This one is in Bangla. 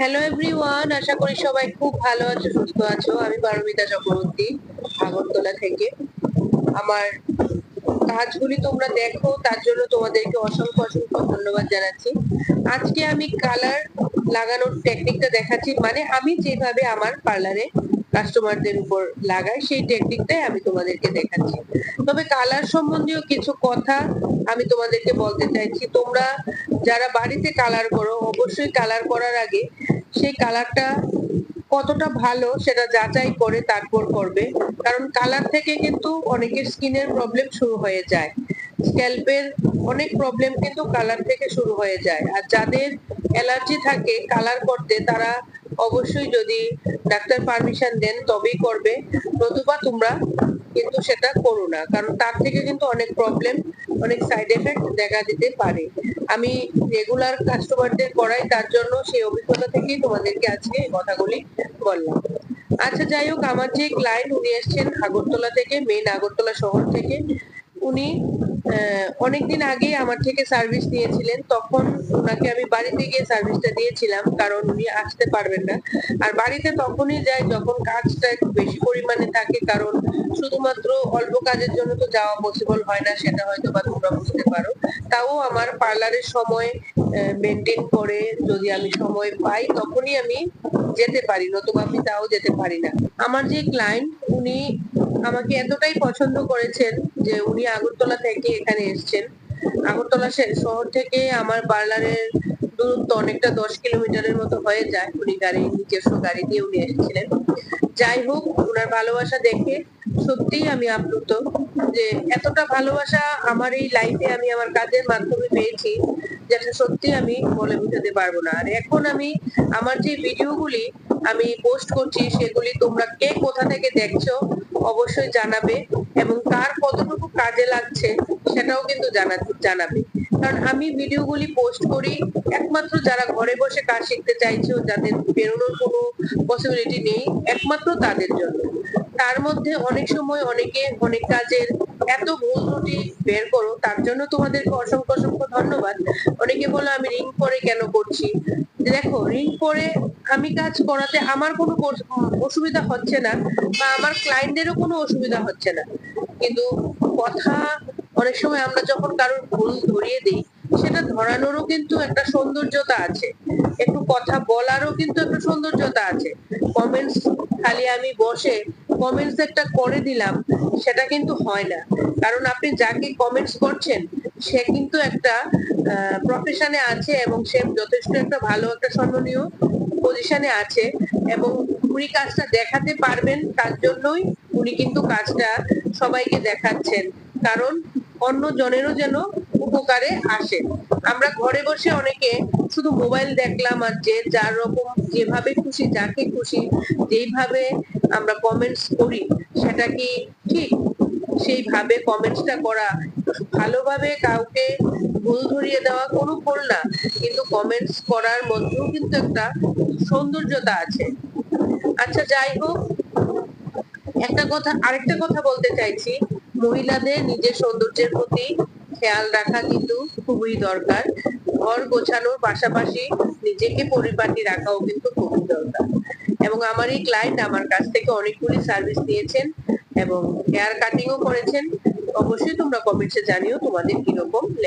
হ্যালো এভরিওয়ান আশা করি সবাই খুব ভালো আছো, সুস্থ আছো। আমি পারমিতা চক্রবর্তী, আগরতলা থেকে। আমার কাজগুলি তোমরা দেখো, তার জন্য তোমাদেরকে অসংখ্য অসংখ্য ধন্যবাদ জানাচ্ছি। আজকে আমি কালার লাগানোর টেকনিকটা দেখাচ্ছি। মানে আমি যেভাবে আমার পার্লারে কাস্টমারদের উপর লাগাই, সেই টেকনিকটাই আমি তোমাদেরকে দেখাচ্ছি। তবে কালার সম্বন্ধীয় কিছু কথা আমি তোমাদেরকে বলতে চাইছি, তোমরা যারা বাড়িতে কালার করো, অবশ্যই কালার করার আগে সেই কালারটা কতটা ভালো সেটা যাচাই করে তারপর করবে। কারণ কালার থেকে কিন্তু অনেকের স্কিনের প্রবলেম শুরু হয়ে যায়। স্ক্যাল্পের অনেক প্রবলেম কিন্তু কালার থেকে শুরু হয়ে যায়। আর যাদের অ্যালার্জি থাকে কালার করতে, তারা অবশ্যই যদি ডাক্তার পারমিশন দেন, তবেই করবে। নতুবা তোমরা কিন্তু সেটা করো না, কারণ তার থেকে কিন্তু অনেক প্রবলেম অনেক সাইড এফেক্ট দেখা দিতে পারে। আমি রেগুলার কাস্টমারদের করাই, তার জন্য সেই অভিজ্ঞতা থেকেই তোমাদেরকে আজকে কথাগুলি বললাম। আচ্ছা যাই হোক, আমার যে ক্লায়েন্ট উনি এসছেন আগরতলা থেকে মেন আগরতলা শহর থেকে উনি অনেকদিন আগে আমার থেকে সার্ভিস নিয়েছিলেন। তখন ওনাকে আমি বাড়িতে গিয়ে সার্ভিসটা দিয়েছিলাম, কারণ উনি আসতে পারবেন না। আর বাড়িতে তখনই যায় যখন কাজটা একটু বেশি পরিমাণে থাকে, কারণ শুধুমাত্র অল্প কাজের জন্য তো যাওয়া পসিবল হয় না, সেটা হয়তো বা তোমরা বুঝতে পারো। তাও আমার পার্লারের সময় মেনটেন করে যদি আমি সময় পাই, তখনই আমি যেতে পারি, নতুবা আমি তাও যেতে পারি না। আমার যে ক্লায়েন্ট উনি আমাকে এতটাই পছন্দ করেছেন যে উনি আগরতলা থেকে এখানে এসছেন। আগরতলা শহর থেকে আমার পার্লারের দূরত্ব অনেকটা দশ কিলোমিটারের মতো হয়ে যায় উনি গাড়ি, নিজস্ব গাড়ি দিয়ে উনি এসেছিলেন। যাই হোক ওনার ভালোবাসা দেখে সত্যিই আমি আপ্লুত যে এতটা ভালোবাসা আমার এই লাইফে আমি আমার কাজের মাধ্যমে পেয়েছি যেটা সত্যি আমি বলে বুঝাতে পারব না। আর এখন আমি আমার যে ভিডিওগুলি আমি পোস্ট করছি সেগুলি তোমরা কে কোথা থেকে দেখছ অবশ্যই জানাবে এবং কার কতটুকু কাজে লাগছে সেটাও কিন্তু জানা, জানাবে। কারণ আমি ভিডিওগুলি পোস্ট করি একমাত্র যারা ঘরে বসে কাজ শিখতে চাইছো, যাদের বেরোনোর কোনো পসিবিলিটি নেই, একমাত্র তাদের জন্য। তার মধ্যে অনেক সময় অনেকে অনেক কাজের এত ভুল ত্রুটি বের করো, তার জন্য তোমাদেরকে অসংখ্য অসংখ্য ধন্যবাদ। অনেকে বলো আমি রিং পরে কেন করছি? দেখো রিং পরে আমি কাজ করাতে আমার কোনো অসুবিধা হচ্ছে না বা আমার ক্লায়েন্টদেরও কোনো অসুবিধা হচ্ছে না। কিন্তু কথা অনেক সময় আমরা যখন কারোর ভুল ধরিয়ে দিই, সেটা ধরানোরও কিন্তু একটা সৌন্দর্যতা আছে। একটু কথা বলারও কিন্তু একটা সৌন্দর্যতা আছে। কমেন্টস খালি আমি বসে কমেন্টস একটা করে দিলাম, সেটা কিন্তু হয় না। কারণ আপনি যাকে কমেন্টস করছেন, সে কিন্তু একটা প্রফেশনে আছে এবং সে যথেষ্ট একটা ভালো, একটা সম্মানীয় পজিশনে আছে এবং উনি কাজটা দেখাতে পারবেন, তার জন্যই উনি কিন্তু কাজটা সবাইকে দেখাচ্ছেন। কারণ অন্য জনেরও যেন উপকারে আসে। আমরা ঘরে বসে অনেকে শুধু মোবাইল দেখলাম আর যে যার রকম যেভাবে খুশি, যাকে খুশি, যেইভাবে আমরা কমেন্টস করি, সেটা কি ঠিক? সেইভাবে কমেন্টসটা করা, ভালোভাবে কাউকে ভুল ধরিয়ে দেওয়া কোনো ভুল না, কিন্তু কমেন্টস করার মধ্যেও কিন্তু একটা সৌন্দর্যতা আছে। আচ্ছা যাই হোক, একটা কথা, আরেকটা কথা বলতে চাইছি, মহিলাদের নিজের সৌন্দর্যের প্রতি খেয়াল রাখা কিন্তু খুবই দরকার। ঘর গোছানোর পাশাপাশি নিজেকে পরিপাটি রাখাও কিন্তু খুবই দরকার। এবং আমার এই ক্লায়েন্ট আমার কাছ থেকে অনেকগুলি সার্ভিস নিয়েছেন এবং হেয়ার কাটিংও করেছেন। অবশ্যই তোমরা কমেন্টসে জানিও তোমাদের কীরকম লেগে